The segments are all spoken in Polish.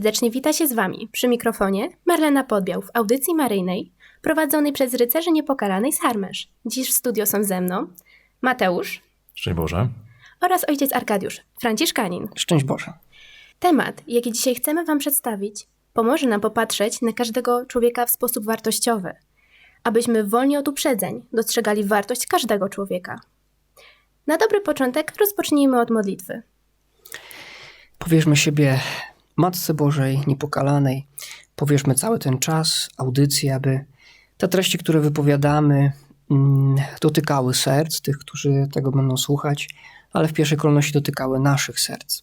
Serdecznie wita się z Wami przy mikrofonie Marlena Podbiał w audycji maryjnej prowadzonej przez rycerzy niepokalanej z Harmesz. Dziś w studio są ze mną Mateusz Szczęść Boże. oraz ojciec Arkadiusz, Franciszkanin. Szczęść Boże. Temat, jaki dzisiaj chcemy Wam przedstawić, pomoże nam popatrzeć na każdego człowieka w sposób wartościowy, abyśmy wolni od uprzedzeń dostrzegali wartość każdego człowieka. Na dobry początek rozpocznijmy od modlitwy. Powierzmy siebie Matce Bożej Niepokalanej. Powierzmy cały ten czas, audycję, aby te treści, które wypowiadamy, mm, dotykały serc tych, którzy tego będą słuchać, ale w pierwszej kolejności dotykały naszych serc.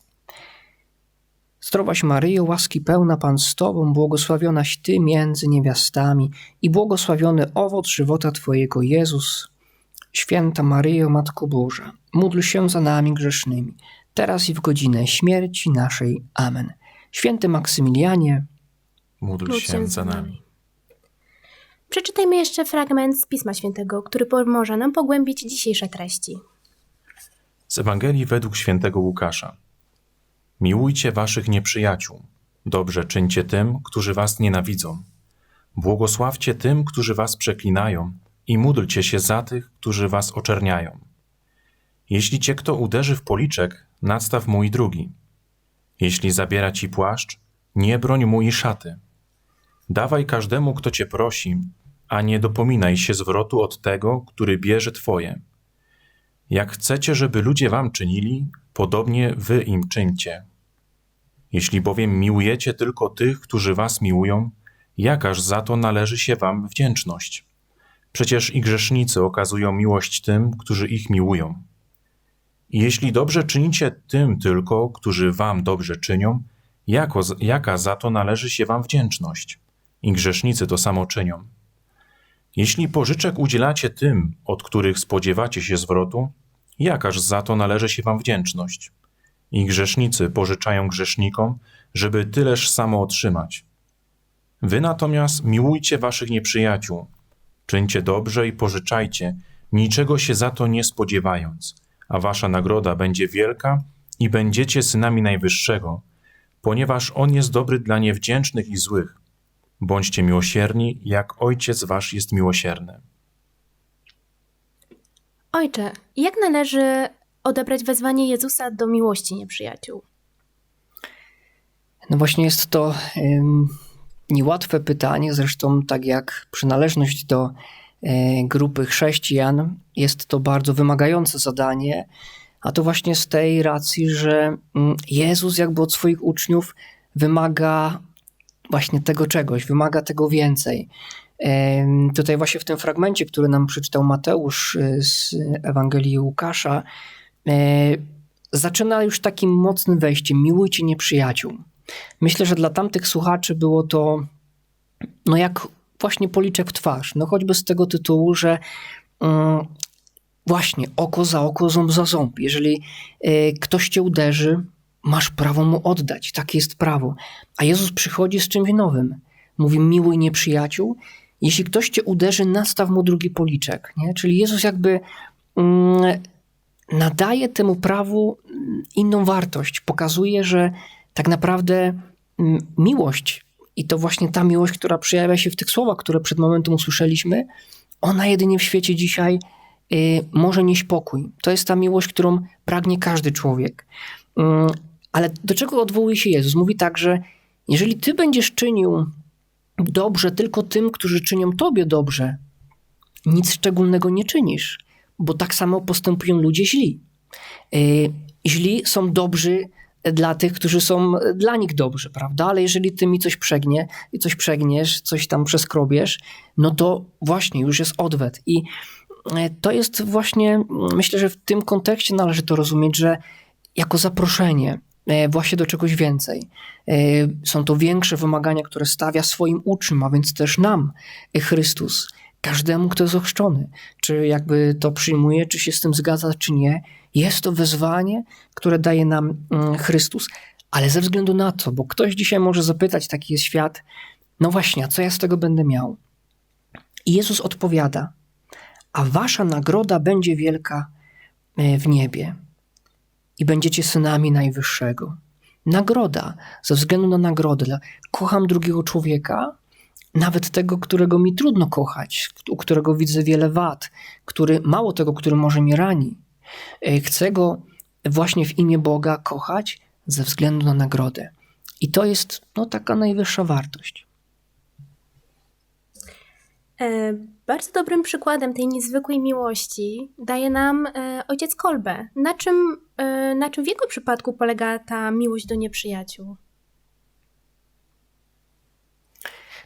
Zdrowaś Maryjo, łaski pełna Pan z Tobą, błogosławionaś Ty między niewiastami i błogosławiony owoc żywota Twojego Jezus. Święta Maryjo, Matko Boża, módl się za nami grzesznymi, teraz i w godzinę śmierci naszej. Amen. Święty Maksymilianie, Módl się za nami. Przeczytajmy jeszcze fragment z Pisma Świętego, który pomoże nam pogłębić dzisiejsze treści. Z Ewangelii według świętego Łukasza. Miłujcie waszych nieprzyjaciół. Dobrze czyńcie tym, którzy was nienawidzą. Błogosławcie tym, którzy was przeklinają i módlcie się za tych, którzy was oczerniają. Jeśli cię kto uderzy w policzek, nadstaw i drugi. Jeśli zabiera ci płaszcz, nie broń mu i szaty. Dawaj każdemu, kto cię prosi, a nie dopominaj się zwrotu od tego, który bierze twoje. Jak chcecie, żeby ludzie wam czynili, podobnie wy im czyńcie. Jeśli bowiem miłujecie tylko tych, którzy was miłują, jakaż za to należy się wam wdzięczność? Przecież i grzesznicy okazują miłość tym, którzy ich miłują. Jeśli dobrze czynicie tym tylko, którzy wam dobrze czynią, jako, jaka za to należy się wam wdzięczność? I grzesznicy to samo czynią. Jeśli pożyczek udzielacie tym, od których spodziewacie się zwrotu, jakaż za to należy się wam wdzięczność? I grzesznicy pożyczają grzesznikom, żeby tyleż samo otrzymać. Wy natomiast miłujcie waszych nieprzyjaciół, czyńcie dobrze i pożyczajcie, niczego się za to nie spodziewając, a wasza nagroda będzie wielka i będziecie synami Najwyższego, ponieważ On jest dobry dla niewdzięcznych i złych. Bądźcie miłosierni, jak Ojciec wasz jest miłosierny. Ojcze, jak należy odebrać wezwanie Jezusa do miłości nieprzyjaciół? no właśnie jest to ym, niełatwe pytanie, zresztą tak jak przynależność do grupy chrześcijan, jest to bardzo wymagające zadanie, a to właśnie z tej racji, że mm, Jezus jakby od swoich uczniów wymaga właśnie tego czegoś, wymaga tego więcej. Em, Tutaj właśnie w tym fragmencie, który nam przeczytał Mateusz y, z Ewangelii Łukasza, e, zaczyna już takim mocnym wejściem: miłujcie nieprzyjaciół. Myślę, że dla tamtych słuchaczy było to no jak właśnie policzek w twarz. No choćby z tego tytułu, że mm, właśnie oko za oko, ząb za ząb. Jeżeli y, ktoś cię uderzy, masz prawo mu oddać. Takie jest prawo. A Jezus przychodzi z czymś nowym. Mówi miłuj nieprzyjaciół. Jeśli ktoś cię uderzy, nastaw mu drugi policzek. Nie? Czyli Jezus jakby mm, nadaje temu prawu mm, inną wartość. Pokazuje, że tak naprawdę mm, miłość i to właśnie ta miłość, która przejawia się w tych słowach, które przed momentem usłyszeliśmy, ona jedynie w świecie dzisiaj y, może nieść pokój. To jest ta miłość, którą pragnie każdy człowiek. Mm, Ale do czego odwołuje się Jezus? Mówi tak, że jeżeli ty będziesz czynił dobrze tylko tym, którzy czynią tobie dobrze, nic szczególnego nie czynisz, bo tak samo postępują ludzie źli. Y, Źli są dobrzy dla tych, którzy są dla nich dobrzy, prawda? Ale jeżeli ty mi coś przegnie, coś przegniesz, coś tam przeskrobiesz, no to właśnie już jest odwet. I e, to jest właśnie, myślę, że w tym kontekście należy to rozumieć, że jako zaproszenie e, właśnie do czegoś więcej. E, Są to większe wymagania, które stawia swoim uczniom, a więc też nam e, Chrystus, każdemu, kto jest ochrzczony. Czy jakby to przyjmuje, czy się z tym zgadza, czy nie. Jest to wezwanie, które daje nam mm, Chrystus, ale ze względu na to, bo ktoś dzisiaj może zapytać, taki jest świat, no właśnie, a co ja z tego będę miał? I Jezus odpowiada, a wasza nagroda będzie wielka e, w niebie i będziecie synami Najwyższego. nagroda, ze względu na nagrodę. Kocham drugiego człowieka, nawet tego, którego mi trudno kochać, u którego widzę wiele wad, który mało tego, który może mnie rani. E, Chcę go właśnie w imię Boga kochać ze względu na nagrodę. I to jest no, taka najwyższa wartość. E, bardzo dobrym przykładem tej niezwykłej miłości daje nam e, ojciec Kolbe. Na czym, na czym w jego przypadku polega ta miłość do nieprzyjaciół?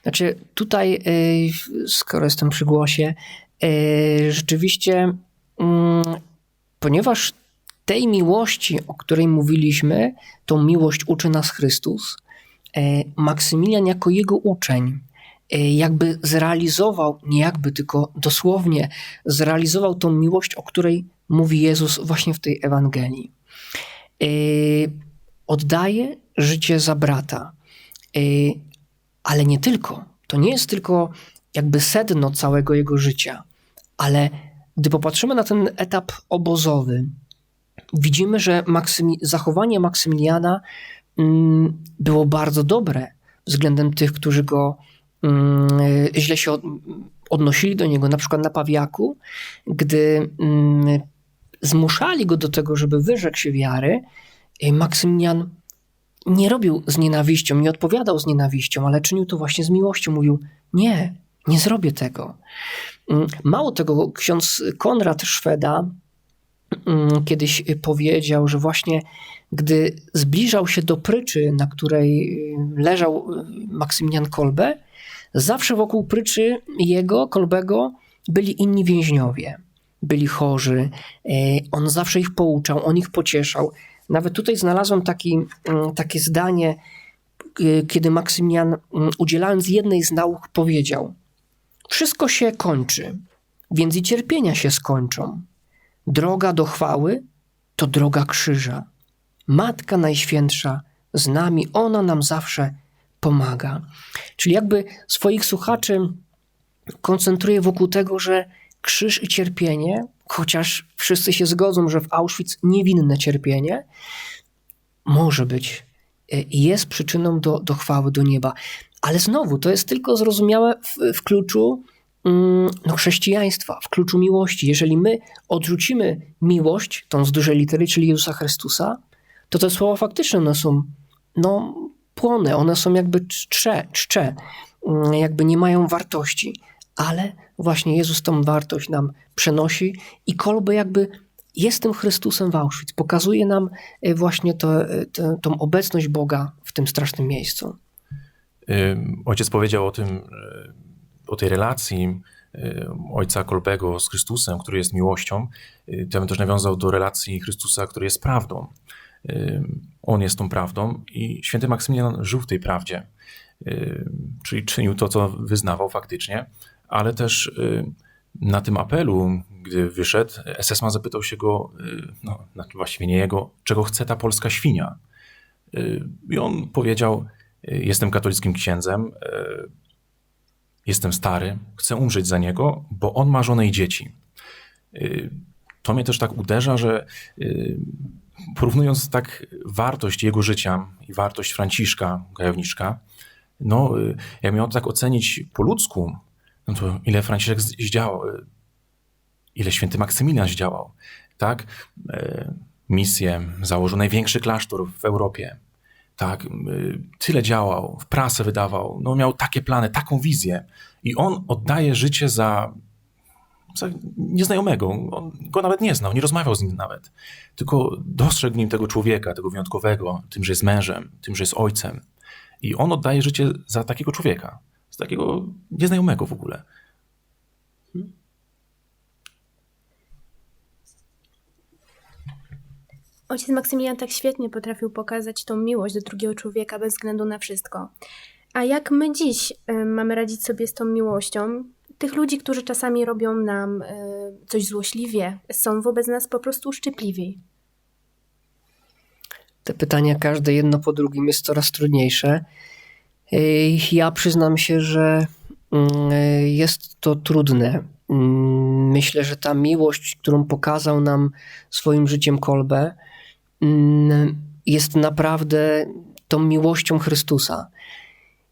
Znaczy, tutaj, y, skoro jestem przy głosie, y, rzeczywiście, mm, ponieważ tej miłości, o której mówiliśmy, tą miłość uczy nas Chrystus, y, Maksymilian jako jego uczeń, jakby zrealizował, nie jakby, tylko dosłownie zrealizował tą miłość, o której mówi Jezus właśnie w tej Ewangelii. Oddaje życie za brata. Ale nie tylko. To nie jest tylko jakby sedno całego jego życia, ale gdy popatrzymy na ten etap obozowy, widzimy, że Maksymi- zachowanie Maksymiliana mm, było bardzo dobre względem tych, którzy go mm, źle się od, odnosili do niego, na przykład na Pawiaku, gdy mm, zmuszali go do tego, żeby wyrzekł się wiary, Maksymilian nie robił z nienawiścią, nie odpowiadał z nienawiścią, ale czynił to właśnie z miłością. Mówił: Nie, nie zrobię tego. Mm, Mało tego, ksiądz Konrad Szweda mm, kiedyś powiedział, że właśnie gdy zbliżał się do pryczy, na której y, leżał y, Maksymilian Kolbe, zawsze wokół pryczy jego, Kolbego, byli inni więźniowie. Byli chorzy, y, on zawsze ich pouczał, on ich pocieszał. Nawet tutaj znalazłem taki, mm, takie zdanie, y, kiedy Maksymilian, mm, udzielając jednej z nauk, powiedział: Wszystko się kończy, więc i cierpienia się skończą. Droga do chwały to droga krzyża. Matka Najświętsza z nami, ona nam zawsze pomaga. Czyli jakby swoich słuchaczy koncentruje wokół tego, że krzyż i cierpienie, chociaż wszyscy się zgodzą, że w Auschwitz niewinne cierpienie, może być i jest przyczyną do, do chwały, do nieba. Ale znowu, to jest tylko zrozumiałe w, w kluczu mm, no, chrześcijaństwa, w kluczu miłości. Jeżeli my odrzucimy miłość, tą z dużej litery, czyli Jezusa Chrystusa, to te słowa faktycznie one są no, płone, one są jakby czcze, czcze, mm, jakby nie mają wartości. Ale właśnie Jezus tą wartość nam przenosi i kolby jakby jest tym Chrystusem w Auschwitz. Pokazuje nam y, właśnie to, y, to, tą obecność Boga w tym strasznym miejscu. Ym, Ojciec powiedział o tym, o tej relacji ojca Kolbego z Chrystusem, który jest miłością. To bym też nawiązał do relacji Chrystusa, który jest prawdą. On jest tą prawdą i święty Maksymilian żył w tej prawdzie. Czyli czynił to, co wyznawał faktycznie, ale też y, na tym apelu, gdy wyszedł, SS-man zapytał się go, y, no właściwie nie jego, czego chce ta polska świnia. Y, I on powiedział, jestem katolickim księdzem, jestem stary, chcę umrzeć za niego, bo on ma żonę i dzieci. To mnie też tak uderza, że porównując tak wartość jego życia i wartość Franciszka Gajowniczka, no jak miał tak ocenić po ludzku, no to ile Franciszek zdziałał, y, ile święty Maksymilian zdziałał, tak? Y, Misję, założył największy klasztor w Europie, tak? Y, Tyle działał, w prasę wydawał, no miał takie plany, taką wizję i on oddaje życie za, za nieznajomego. On go nawet nie znał, nie rozmawiał z nim nawet, tylko dostrzegł w nim tego człowieka, tego wyjątkowego, tym, że jest mężem, tym, że jest ojcem. I on oddaje życie za takiego człowieka, za takiego nieznajomego w ogóle. Ojciec Maksymilian tak świetnie potrafił pokazać tą miłość do drugiego człowieka bez względu na wszystko. A jak my dziś y, mamy radzić sobie z tą miłością? Tych ludzi, którzy czasami robią nam y, coś złośliwie, są wobec nas po prostu uszczypliwi. Te pytania, każde jedno po drugim, jest coraz trudniejsze. Ja przyznam się, że mm, jest to trudne. Mm, Myślę, że ta miłość, którą pokazał nam swoim życiem Kolbe, mm, jest naprawdę tą miłością Chrystusa.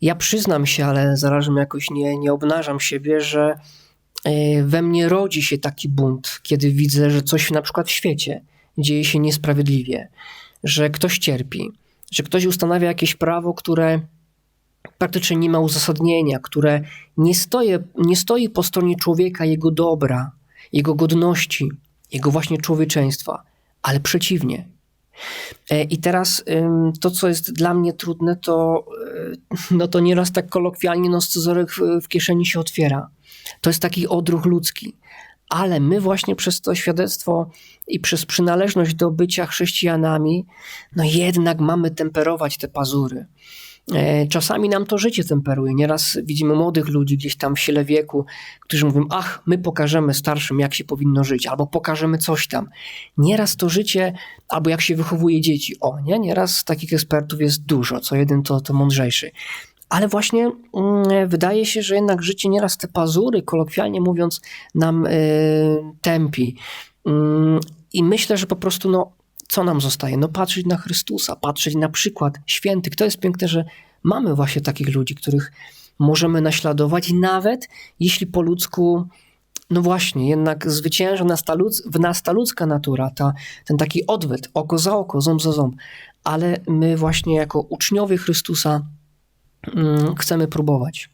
Ja przyznam się, ale zarazem jakoś nie, nie obnażam siebie, że e, we mnie rodzi się taki bunt, kiedy widzę, że coś na przykład w świecie dzieje się niesprawiedliwie, że ktoś cierpi, że ktoś ustanawia jakieś prawo, które praktycznie nie ma uzasadnienia, które nie stoi, nie stoi po stronie człowieka, jego dobra, jego godności, jego właśnie człowieczeństwa, ale przeciwnie. E, I teraz to, co jest dla mnie trudne, to, e, no to nieraz tak kolokwialnie no, w kieszeni się otwiera. To jest taki odruch ludzki. Ale my właśnie przez to świadectwo i przez przynależność do bycia chrześcijanami, no jednak mamy temperować te pazury. E, Czasami nam to życie temperuje. Nieraz widzimy młodych ludzi gdzieś tam w sile wieku, którzy mówią: Ach, my pokażemy starszym, jak się powinno żyć, albo pokażemy coś tam. Nieraz to życie, albo jak się wychowuje dzieci. O, nie? Nieraz takich ekspertów jest dużo, co jeden to, to mądrzejszy. Ale właśnie mm, wydaje się, że jednak życie nieraz te pazury, kolokwialnie mówiąc, nam y, tępi. Mm, I myślę, że po prostu no, co nam zostaje? No patrzeć na Chrystusa, patrzeć na przykład świętych. To jest piękne, że mamy właśnie takich ludzi, których możemy naśladować i nawet jeśli po ludzku, no właśnie, jednak zwycięża nas ta ludz, w nas ta ludzka natura, ta, ten taki odwet, oko za oko, ząb za ząb, ale my właśnie jako uczniowie Chrystusa mm, chcemy próbować.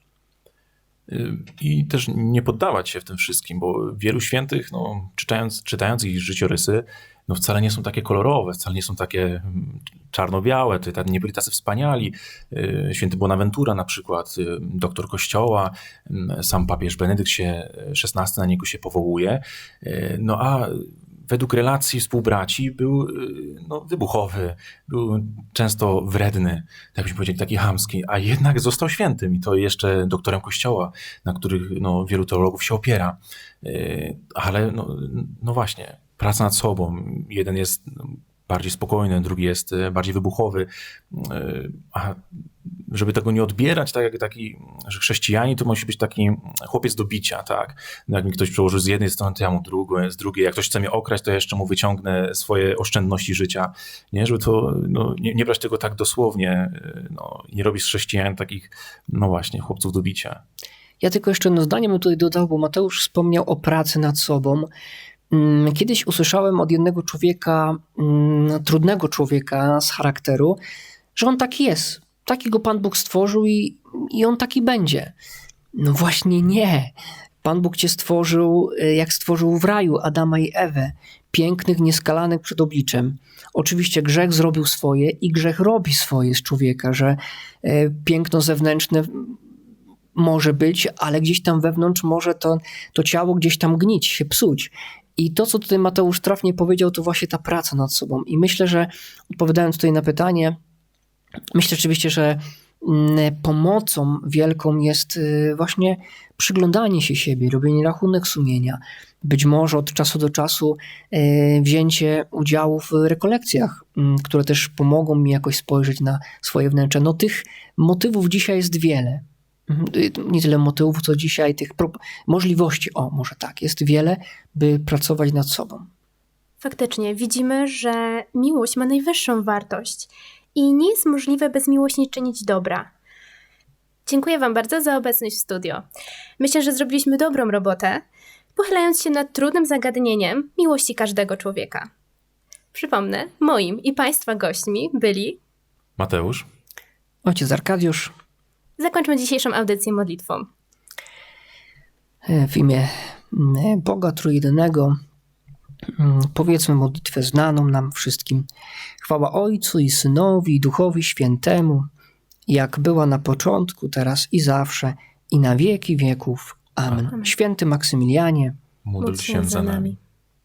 I też nie poddawać się w tym wszystkim, bo wielu świętych, no, czytając, czytając ich życiorysy, no wcale nie są takie kolorowe, wcale nie są takie mm, czarno-białe, to nie byli tacy wspaniali. Y, Święty Bonaventura na przykład, y, doktor kościoła, mm, sam papież Benedykt się XVI na niego się powołuje. Y, No a według relacji współbraci był y, no, wybuchowy, był często wredny, tak byśmy powiedzieli, taki chamski, a jednak został świętym i to jeszcze doktorem kościoła, na których no, wielu teologów się opiera. Y, Ale no, no właśnie, praca nad sobą. Jeden jest bardziej spokojny, drugi jest y, bardziej wybuchowy. Y, A żeby tego nie odbierać, tak jak taki, że chrześcijanin to musi być taki chłopiec do bicia, tak? No jak mi ktoś przełożył z jednej strony, to ja mu drugą, z drugiej. Jak ktoś chce mnie okraść, to ja jeszcze mu wyciągnę swoje oszczędności życia. Nie, żeby to, no, nie, nie brać tego tak dosłownie, y, no, nie robić z chrześcijan takich, no właśnie, chłopców do bicia. Ja tylko jeszcze jedno zdanie bym tutaj dodał, bo Mateusz wspomniał o pracy nad sobą. Mm, Kiedyś usłyszałem od jednego człowieka, mm, trudnego człowieka z charakteru, że on taki jest. Taki go Pan Bóg stworzył i, i on taki będzie. No właśnie nie. Pan Bóg cię stworzył, y, jak stworzył w raju Adama i Ewę, pięknych, nieskalanych przed obliczem. Oczywiście grzech zrobił swoje i grzech robi swoje z człowieka, że y, piękno zewnętrzne może być, ale gdzieś tam wewnątrz może to, to ciało gdzieś tam gnić, się psuć. I to, co tutaj Mateusz trafnie powiedział, to właśnie ta praca nad sobą. I myślę, że odpowiadając tutaj na pytanie, myślę oczywiście, że mm, pomocą wielką jest y, właśnie przyglądanie się siebie, robienie rachunek sumienia. Być może od czasu do czasu y, wzięcie udziału w rekolekcjach, mm, które też pomogą mi jakoś spojrzeć na swoje wnętrze. No tych motywów dzisiaj jest wiele. Mhm, y, Nie tyle motywów, co dzisiaj tych możliwości, o może tak, jest wiele, by pracować nad sobą. Faktycznie widzimy, że miłość ma najwyższą wartość i nie jest możliwe bez miłości czynić dobra. Dziękuję Wam bardzo za obecność w studio. Myślę, że zrobiliśmy dobrą robotę, pochylając się nad trudnym zagadnieniem miłości każdego człowieka. Przypomnę, moim i Państwa gośćmi byli. Mateusz? Ojciec Arkadiusz, Zakończmy dzisiejszą audycję modlitwą. e, w imię mm, Boga Trójjedynego mm, powiedzmy modlitwę znaną nam wszystkim. Chwała Ojcu i Synowi i Duchowi Świętemu, jak była na początku, teraz i zawsze, i na wieki wieków. Amen. Amen. Święty Maksymilianie, Módl się za nami.